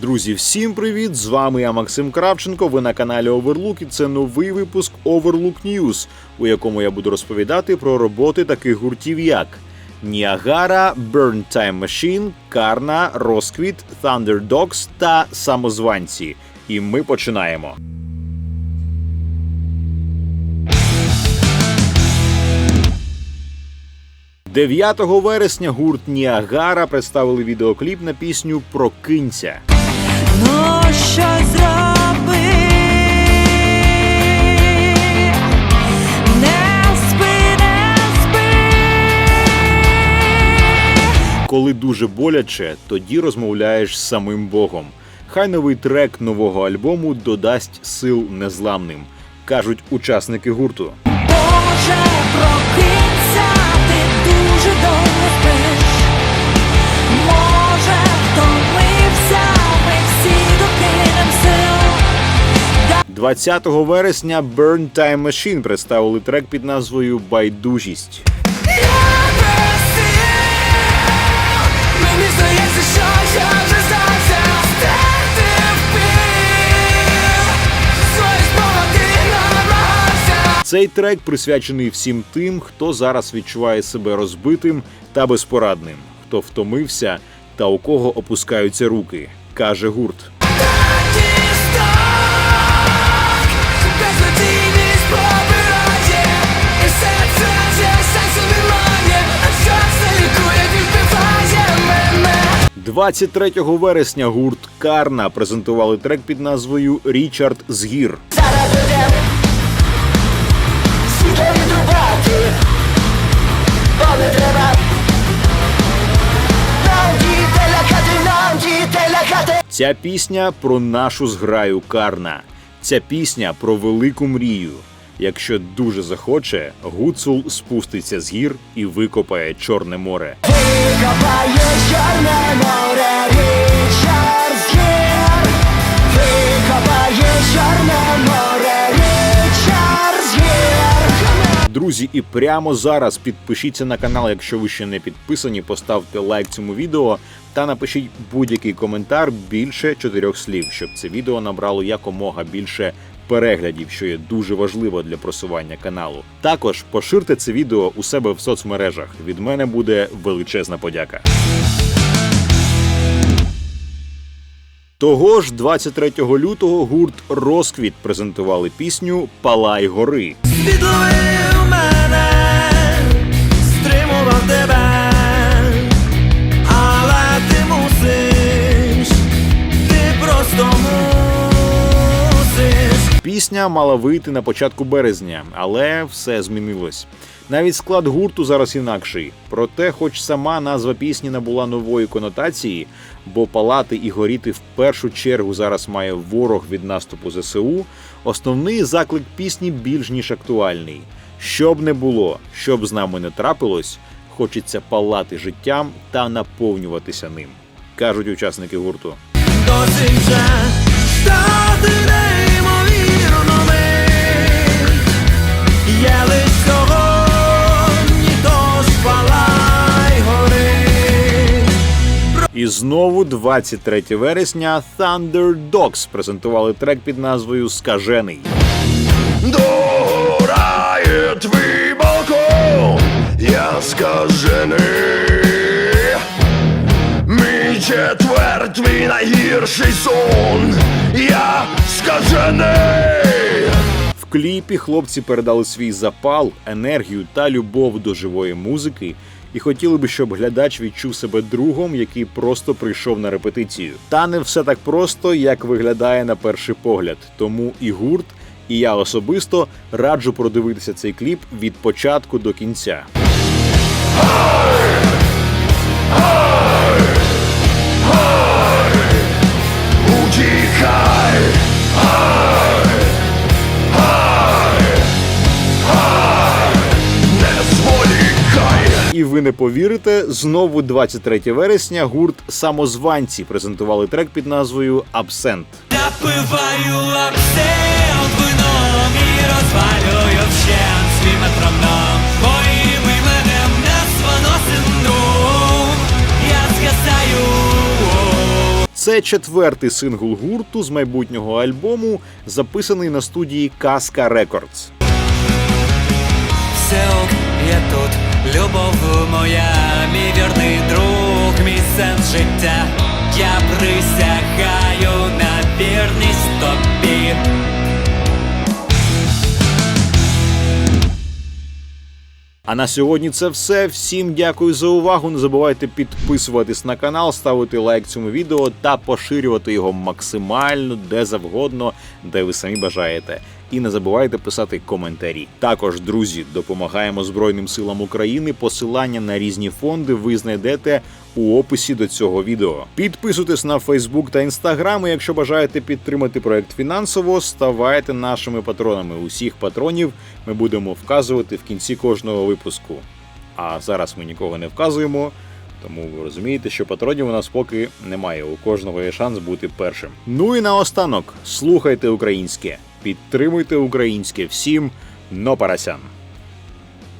Друзі, всім привіт! З вами я Максим Кравченко. Ви на каналі Overlook і це новий випуск Overlook News, у якому я буду розповідати про роботи таких гуртів як Ніагара, Burn Time Machine, Карна, Розквіт, Thunder Dogs та Самозванці. І ми починаємо. – 9 вересня гурт Ніагара представили відеокліп на пісню Прокинься. Ну що зроби? Не спи, спи. Коли дуже боляче, тоді розмовляєш з самим Богом. Хай новий трек нового альбому додасть сил незламним, кажуть учасники гурту. 20 вересня Burn Time Machine представили трек під назвою Байдужість. Мені. Цей трек присвячений всім тим, хто зараз відчуває себе розбитим та безпорадним, хто втомився та у кого опускаються руки, каже гурт. 23 вересня гурт Карна презентували трек під назвою Річард з гір. Ця пісня про нашу зграю Карна. Ця пісня про велику мрію. Якщо дуже захоче, Гуцул спуститься з гір і викопає Чорне море. Викопає чорне море, Річард з гір. Викопає чорне море, Річард з гір. Друзі, і прямо зараз підпишіться на канал, якщо ви ще не підписані, поставте лайк цьому відео та напишіть будь-який коментар більше чотирьох слів, щоб це відео набрало якомога більше переглядів, що є дуже важливо для просування каналу. Також поширте це відео у себе в соцмережах. Від мене буде величезна подяка. Того ж 23 лютого гурт Розквіт презентували пісню Палай гори. Підловив Пісня мала вийти на початку березня, але все змінилось. Навіть склад гурту зараз інакший. Проте, хоч сама назва пісні набула нової конотації, бо палати і горіти в першу чергу зараз має ворог від наступу ЗСУ, основний заклик пісні більш ніж актуальний. Що б не було, що б з нами не трапилось, хочеться палати життям та наповнюватися ним, кажуть учасники гурту. Досить вже стати знову 23 вересня Thunder Dogs презентували трек під назвою Скажений. Догорає твій балкон, я скажений. Мій четвер, твій найгірший сон, я скажений. В кліпі хлопці передали свій запал, енергію та любов до живої музики. І хотіли би, щоб глядач відчув себе другом, який просто прийшов на репетицію. Та не все так просто, як виглядає на перший погляд. Тому і гурт, і я особисто раджу продивитися цей кліп від початку до кінця. І ви не повірите, знову 23 вересня гурт Самозванці презентували трек під назвою Абсент. Напиваю абсент вином і розвалюю вщент свій метроном. Моїм іменем названо синдром. Я згасаю. Це четвертий сингл гурту з майбутнього альбому, записаний на студії Казка Рекордс. Все ок, я тут, любов моя, мій вірний друг, мій сенс життя. А на сьогодні це все. Всім дякую за увагу. Не забувайте підписуватись на канал, ставити лайк цьому відео та поширювати його максимально де завгодно, де ви самі бажаєте. І не забувайте писати коментарі. Також, друзі, допомагаємо Збройним силам України. Посилання на різні фонди ви знайдете у описі до цього відео. Підписуйтесь на Фейсбук та Інстаграм. і Якщо бажаєте підтримати проект фінансово, ставайте нашими патронами. Усіх патронів ми будемо вказувати в кінці кожного випуску. А зараз ми нікого не вказуємо. Тому ви розумієте, що патронів у нас поки немає. У кожного є шанс бути першим. Ну і наостанок, слухайте українське, підтримуйте українське всім, но парасян.